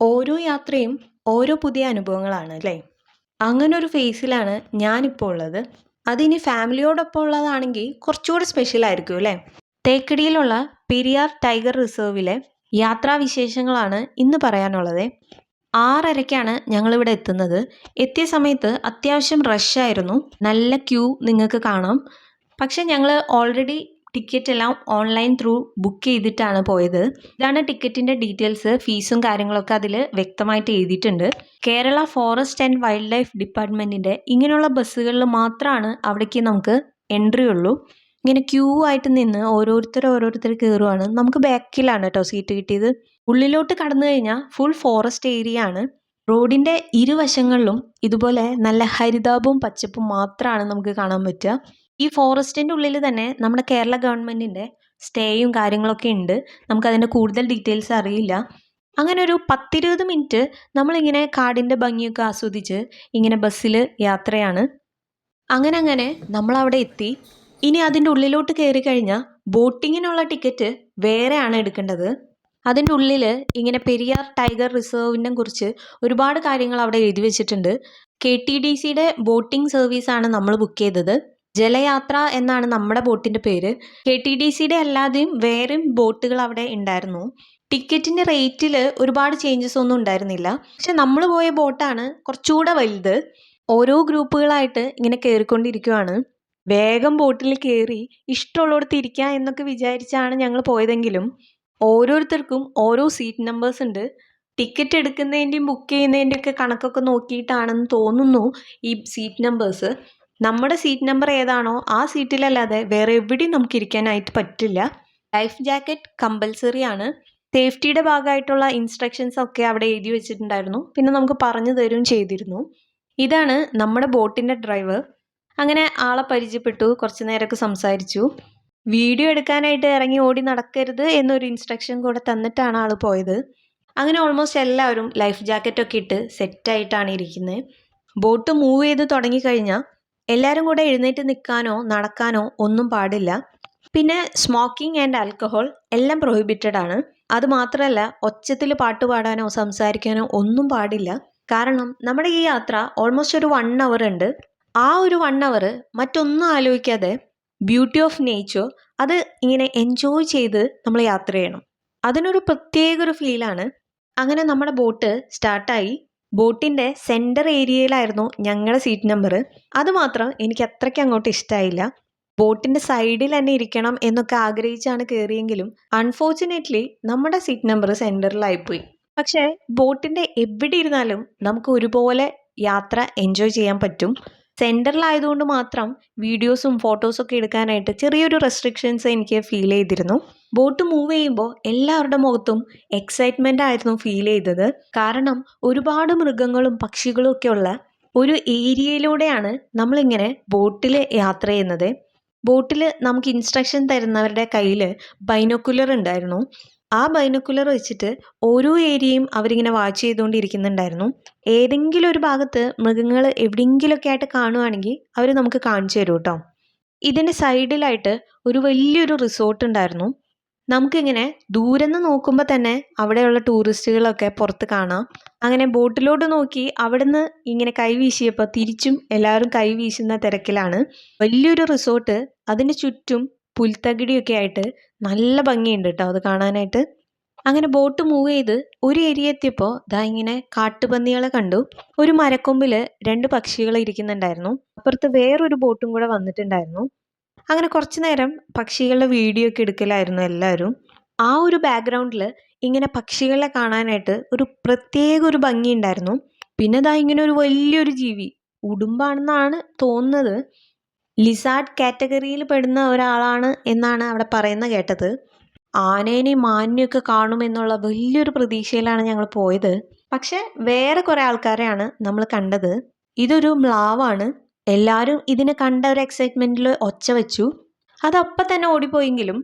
ഓരോ യാത്രയും ഓരോ പുതിയ അനുഭവങ്ങളാണ് അല്ലേ? അങ്ങനെ ഒരു ഫേസിലാണ് ഞാനിപ്പോൾ ഉള്ളത്. അതിനി ഫാമിലിയോടൊപ്പം ഉള്ളതാണെങ്കിൽ കുറച്ചുകൂടി സ്പെഷ്യൽ ആയിരിക്കും അല്ലേ? തേക്കടിയിലുള്ള പെരിയാർ ടൈഗർ റിസർവിലെ യാത്രാവിശേഷങ്ങളാണ് ഇന്ന് പറയാനുള്ളത്. ആറരയ്ക്കാണ് ഞങ്ങളിവിടെ എത്തുന്നത്. എത്തിയ സമയത്ത് അത്യാവശ്യം റഷ് ആയിരുന്നു. നല്ല ക്യൂ നിങ്ങൾക്ക് കാണാം. പക്ഷെ ഞങ്ങൾ ഓൾറെഡി ടിക്കറ്റ് എല്ലാം ഓൺലൈൻ ത്രൂ ബുക്ക് ചെയ്തിട്ടാണ് പോയത്. ഇതാണ് ടിക്കറ്റിന്റെ ഡീറ്റെയിൽസ്. ഫീസും കാര്യങ്ങളൊക്കെ അതിൽ വ്യക്തമായിട്ട് എഴുതിയിട്ടുണ്ട്. Kerala forest and wild life ഡിപ്പാർട്ട്മെന്റിന്റെ ഇങ്ങനെയുള്ള ബസ്സുകളിൽ മാത്രമാണ് അവിടേക്ക് നമുക്ക് എൻട്രി ഉള്ളൂ. ഇങ്ങനെ ക്യൂ ആയിട്ട് നിന്ന് ഓരോരുത്തർ ഓരോരുത്തർ കയറുവാണ്. നമുക്ക് ബാക്കിലാണ് കേട്ടോ സീറ്റ് കിട്ടിയത്. ഉള്ളിലോട്ട് കടന്നു കഴിഞ്ഞാൽ ഫുൾ ഫോറസ്റ്റ് ഏരിയ ആണ്. റോഡിന്റെ ഇരുവശങ്ങളിലും ഇതുപോലെ നല്ല ഹരിതാപവും പച്ചപ്പും മാത്രമാണ് നമുക്ക് കാണാൻ പറ്റുക. ഈ ഫോറസ്റ്റിന്റെ ഉള്ളിൽ തന്നെ നമ്മുടെ കേരള ഗവൺമെന്റിന്റെ സ്റ്റേയും കാര്യങ്ങളൊക്കെ ഉണ്ട്. നമുക്കതിന്റെ കൂടുതൽ ഡീറ്റെയിൽസ് അറിയില്ല. അങ്ങനെ ഒരു പത്തിരുപത് മിനിറ്റ് നമ്മളിങ്ങനെ കാടിന്റെ ഭംഗിയൊക്കെ ആസ്വദിച്ച് ഇങ്ങനെ ബസ്സിൽ യാത്രയാണ്. അങ്ങനെ അങ്ങനെ നമ്മളവിടെ എത്തി. ഇനി അതിന്റെ ഉള്ളിലോട്ട് കയറി കഴിഞ്ഞാൽ ബോട്ടിങ്ങിനുള്ള ടിക്കറ്റ് വേറെയാണ് എടുക്കേണ്ടത്. അതിന്റെ ഉള്ളിൽ ഇങ്ങനെ പെരിയാർ ടൈഗർ റിസർവിനെ കുറിച്ച് ഒരുപാട് കാര്യങ്ങൾ അവിടെ എഴുതി വെച്ചിട്ടുണ്ട്. കെ ടി ഡി സിയുടെ ബോട്ടിംഗ് സർവീസാണ് നമ്മൾ ബുക്ക് ചെയ്തത്. ജലയാത്ര എന്നാണ് നമ്മുടെ ബോട്ടിന്റെ പേര്. കെ ടി ഡി സിയുടെ അല്ലാതെയും വേറെയും ബോട്ടുകൾ അവിടെ ഉണ്ടായിരുന്നു. ടിക്കറ്റിന്റെ റേറ്റിൽ ഒരുപാട് ചേഞ്ചസ് ഒന്നും ഉണ്ടായിരുന്നില്ല. പക്ഷെ നമ്മൾ പോയ ബോട്ടാണ് കുറച്ചുകൂടെ വലുത്. ഓരോ ഗ്രൂപ്പുകളായിട്ട് ഇങ്ങനെ കയറിക്കൊണ്ടിരിക്കുവാണ് വേഗം ബോട്ടിൽ കയറി ഇഷ്ടമുള്ളടത്ത് ഇരിക്കുക എന്നൊക്കെ വിചാരിച്ചാണ് ഞങ്ങൾ പോയതെങ്കിലും ഓരോരുത്തർക്കും ഓരോ സീറ്റ് നമ്പേഴ്സ് ഉണ്ട്. ടിക്കറ്റ് എടുക്കുന്നതിന്റെയും ബുക്ക് ചെയ്യുന്നതിന്റെയൊക്കെ കണക്കൊക്കെ നോക്കിയിട്ടാണെന്ന് തോന്നുന്നു ഈ സീറ്റ് നമ്പേഴ്സ് നമ്മുടെ സീറ്റ് നമ്പർ ഏതാണോ ആ സീറ്റിലല്ലാതെ വേറെ എവിടെയും നമുക്ക് ഇരിക്കാനായിട്ട് പറ്റില്ല. ലൈഫ് ജാക്കറ്റ് കമ്പൽസറി ആണ്. സേഫ്റ്റിയുടെ ഭാഗമായിട്ടുള്ള ഇൻസ്ട്രക്ഷൻസ് ഒക്കെ അവിടെ എഴുതി വെച്ചിട്ടുണ്ടായിരുന്നു. പിന്നെ നമുക്ക് പറഞ്ഞു തരും ചെയ്തിരുന്നു. ഇതാണ് നമ്മുടെ ബോട്ടിന്റെ ഡ്രൈവർ അങ്ങനെ ആളെ പരിചയപ്പെട്ടു. കുറച്ച് നേരമൊക്കെ സംസാരിച്ചു. വീഡിയോ എടുക്കാനായിട്ട് ഇറങ്ങി ഓടി നടക്കരുത് എന്നൊരു ഇൻസ്ട്രക്ഷൻ കൂടെ തന്നിട്ടാണ് ആൾ പോയത്. അങ്ങനെ ഓൾമോസ്റ്റ് എല്ലാവരും ലൈഫ് ജാക്കറ്റൊക്കെ ഇട്ട് സെറ്റായിട്ടാണ് ഇരിക്കുന്നത് ബോട്ട് മൂവ് ചെയ്ത് തുടങ്ങിക്കഴിഞ്ഞാൽ എല്ലാവരും കൂടെ എഴുന്നേറ്റ് നിൽക്കാനോ നടക്കാനോ ഒന്നും പാടില്ല. പിന്നെ സ്മോക്കിംഗ് ആൻഡ് ആൽക്കഹോൾ എല്ലാം പ്രൊഹിബിറ്റഡ് ആണ്. അതുമാത്രമല്ല ഒച്ചത്തിൽ പാട്ട് പാടാനോ സംസാരിക്കാനോ ഒന്നും പാടില്ല. കാരണം നമ്മുടെ ഈ യാത്ര ഓൾമോസ്റ്റ് ഒരു വൺ അവർ ഉണ്ട്. ആ ഒരു വൺ അവർ മറ്റൊന്നും ആലോചിക്കാതെ ബ്യൂട്ടി ഓഫ് നേച്ചർ അത് ഇങ്ങനെ എൻജോയ് ചെയ്ത് നമ്മൾ യാത്ര ചെയ്യണം. അതിനൊരു പ്രത്യേക ഒരു ഫീലാണ് അങ്ങനെ നമ്മുടെ ബോട്ട് സ്റ്റാർട്ടായി ബോട്ടിന്റെ സെന്റർ ഏരിയയിലായിരുന്നു ഞങ്ങളുടെ സീറ്റ് നമ്പർ അതുമാത്രം എനിക്ക് അത്രയ്ക്ക് അങ്ങോട്ട് ഇഷ്ടമായില്ല ബോട്ടിന്റെ സൈഡിൽ തന്നെ ഇരിക്കണം എന്നൊക്കെ ആഗ്രഹിച്ചാണ് കയറിയെങ്കിലും അൺഫോർച്ചുനേറ്റ്ലി നമ്മുടെ സീറ്റ് നമ്പർ സെന്ററിലായിപ്പോയി പക്ഷേ ബോട്ടിന്റെ എവിടെ ഇരുന്നാലും നമുക്ക് ഒരുപോലെ യാത്ര എൻജോയ് ചെയ്യാൻ പറ്റും. സെന്ററിലായതുകൊണ്ട് മാത്രം വീഡിയോസും ഫോട്ടോസും ഒക്കെ എടുക്കാനായിട്ട് ചെറിയൊരു റെസ്ട്രിക്ഷൻസ് എനിക്ക് ഫീൽ ചെയ്തിരുന്നു. ബോട്ട് മൂവ് ചെയ്യുമ്പോൾ എല്ലാവരുടെ മുഖത്തും എക്സൈറ്റ്മെന്റ് ആയിരുന്നു ഫീൽ ചെയ്തത്. കാരണം ഒരുപാട് മൃഗങ്ങളും പക്ഷികളും ഒക്കെ ഉള്ള ഒരു ഏരിയയിലൂടെയാണ് നമ്മളിങ്ങനെ ബോട്ടിൽ യാത്ര ചെയ്യുന്നത്. ബോട്ടിൽ നമുക്ക് ഇൻസ്ട്രക്ഷൻ തരുന്നവരുടെ കയ്യിൽ ബൈനോക്കുലർ ഉണ്ടായിരുന്നു. ആ ബൈനോക്കുലർ വെച്ചിട്ട് ഓരോ ഏരിയയും അവരിങ്ങനെ വാച്ച് ചെയ്തുകൊണ്ടിരിക്കുന്നുണ്ടായിരുന്നു. ഏതെങ്കിലും ഒരു ഭാഗത്ത് മൃഗങ്ങൾ എവിടെയെങ്കിലുമൊക്കെ ആയിട്ട് കാണുവാണെങ്കിൽ അവർ നമുക്ക് കാണിച്ചു തരും കേട്ടോ. ഇതിന്റെ സൈഡിലായിട്ട് ഒരു വലിയൊരു റിസോർട്ട് ഉണ്ടായിരുന്നു. നമുക്കിങ്ങനെ ദൂരെ നിന്ന് നോക്കുമ്പോൾ തന്നെ അവിടെയുള്ള ടൂറിസ്റ്റുകളൊക്കെ പുറത്ത് കാണാം. അങ്ങനെ ബോട്ടിലോട്ട് നോക്കി അവിടുന്ന് ഇങ്ങനെ കൈ വീശിയപ്പോൾ തിരിച്ചും എല്ലാവരും കൈ വീശുന്ന തിരക്കിലാണ്. വലിയൊരു റിസോർട്ട് അതിന് ചുറ്റും പുൽത്തകിടിയൊക്കെ ആയിട്ട് നല്ല ഭംഗിയുണ്ട് കേട്ടോ അത് കാണാനായിട്ട്. അങ്ങനെ ബോട്ട് മൂവ് ചെയ്ത് ഒരു ഏരിയ എത്തിയപ്പോൾ ദാ ഇങ്ങനെ കാട്ടുപന്നികളെ കണ്ടു. ഒരു മരക്കൊമ്പിൽ രണ്ട് പക്ഷികൾ ഇരിക്കുന്നുണ്ടായിരുന്നു. അപ്പുറത്ത് വേറൊരു ബോട്ടും കൂടെ വന്നിട്ടുണ്ടായിരുന്നു. അങ്ങനെ കുറച്ച് നേരം പക്ഷികളുടെ വീഡിയോ ഒക്കെ എടുക്കലായിരുന്നു എല്ലാവരും. ആ ഒരു ബാക്ക്ഗ്രൗണ്ടിൽ ഇങ്ങനെ പക്ഷികളെ കാണാനായിട്ട് ഒരു പ്രത്യേക ഒരു ഭംഗിയുണ്ടായിരുന്നു പിന്നെ ദാ ഇങ്ങനെ ഒരു വലിയൊരു ജീവി ഉടുമ്പാണെന്നാണ് തോന്നുന്നത്. ലിസാർഡ് കാറ്റഗറിയിൽ പെടുന്ന ഒരാളാണ് എന്നാണ് അവിടെ പറയുന്ന കേട്ടത്. ആനേനെയും മാനിനെയൊക്കെ കാണുമെന്നുള്ള വലിയൊരു പ്രതീക്ഷയിലാണ് ഞങ്ങൾ പോയത്. പക്ഷെ വേറെ കുറേ ആൾക്കാരെയാണ് നമ്മൾ കണ്ടത്. ഇതൊരു മ്ലാവാണ്. എല്ലാവരും ഇതിനെ കണ്ട ഒരു എക്സൈറ്റ്മെന്റിൽ ഒച്ച വെച്ചു. അതപ്പം തന്നെ ഓടിപ്പോയെങ്കിലും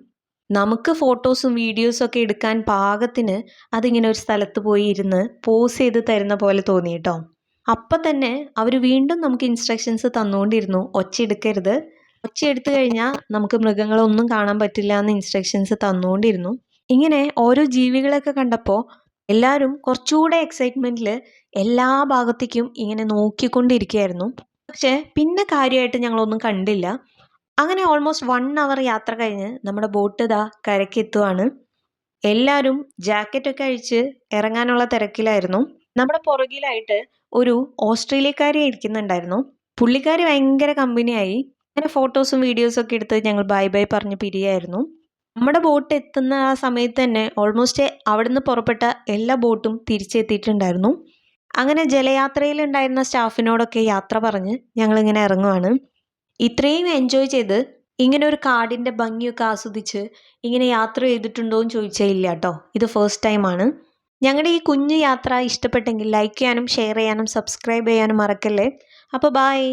നമുക്ക് ഫോട്ടോസും വീഡിയോസും ഒക്കെ എടുക്കാൻ പാകത്തിന് അതിങ്ങനെ ഒരു സ്ഥലത്ത് പോയി ഇരുന്ന് പോസ് ചെയ്ത് തരുന്ന പോലെ തോന്നി കേട്ടോ അപ്പം തന്നെ അവർ വീണ്ടും നമുക്ക് ഇൻസ്ട്രക്ഷൻസ് തന്നുകൊണ്ടിരുന്നു ഒച്ച എടുക്കരുത്. ഒച്ച എടുത്തു കഴിഞ്ഞാൽ നമുക്ക് മൃഗങ്ങളൊന്നും കാണാൻ പറ്റില്ല എന്ന് ഇൻസ്ട്രക്ഷൻസ് തന്നുകൊണ്ടിരുന്നു ഇങ്ങനെ ഓരോ ജീവികളൊക്കെ കണ്ടപ്പോൾ എല്ലാവരും കുറച്ചുകൂടെ എക്സൈറ്റ്മെന്റിൽ എല്ലാ ഭാഗത്തേക്കും ഇങ്ങനെ നോക്കിക്കൊണ്ടിരിക്കുകയായിരുന്നു. പക്ഷേ പിന്നെ കാര്യമായിട്ട് ഞങ്ങളൊന്നും കണ്ടില്ല. അങ്ങനെ ഓൾമോസ്റ്റ് വൺ അവർ യാത്ര കഴിഞ്ഞ് നമ്മുടെ ബോട്ട് ഇതാ കരക്കെത്തുവാണ് എല്ലാവരും ജാക്കറ്റൊക്കെ അഴിച്ച് ഇറങ്ങാനുള്ള തിരക്കിലായിരുന്നു. നമ്മുടെ പുറകിലായിട്ട് ഒരു ഓസ്ട്രേലിയക്കാരി ഇരിക്കുന്നുണ്ടായിരുന്നു. പുള്ളിക്കാരി ഭയങ്കര കമ്പനിയായി. അങ്ങനെ ഫോട്ടോസും വീഡിയോസും ഒക്കെ എടുത്ത് ഞങ്ങൾ ബൈ ബൈ പറഞ്ഞ് പിരിയായിരുന്നു. നമ്മുടെ ബോട്ട് എത്തുന്ന ആ സമയത്ത് തന്നെ ഓൾമോസ്റ്റ് അവിടുന്ന് പുറപ്പെട്ട എല്ലാ ബോട്ടും തിരിച്ചെത്തിയിട്ടുണ്ടായിരുന്നു. അങ്ങനെ ജലയാത്രയിലുണ്ടായിരുന്ന സ്റ്റാഫിനോടൊക്കെ യാത്ര പറഞ്ഞ് ഞങ്ങളിങ്ങനെ ഇറങ്ങുവാണ്. ഇത്രയും എൻജോയ് ചെയ്ത് ഇങ്ങനെ ഒരു കാടിന്റെ ഭംഗിയൊക്കെ ആസ്വദിച്ച് ഇങ്ങനെ യാത്ര ചെയ്തിട്ടുണ്ടോ എന്ന് ചോദിച്ചാൽ ഇല്ല കേട്ടോ. ഇത് ഫസ്റ്റ് ടൈമാണ് ഞങ്ങളുടെ ഈ കുഞ്ഞു യാത്ര ഇഷ്ടപ്പെട്ടെങ്കിൽ ലൈക്ക് ചെയ്യാനും ഷെയർ ചെയ്യാനും സബ്സ്ക്രൈബ് ചെയ്യാനും മറക്കല്ലേ. അപ്പോൾ ബായ്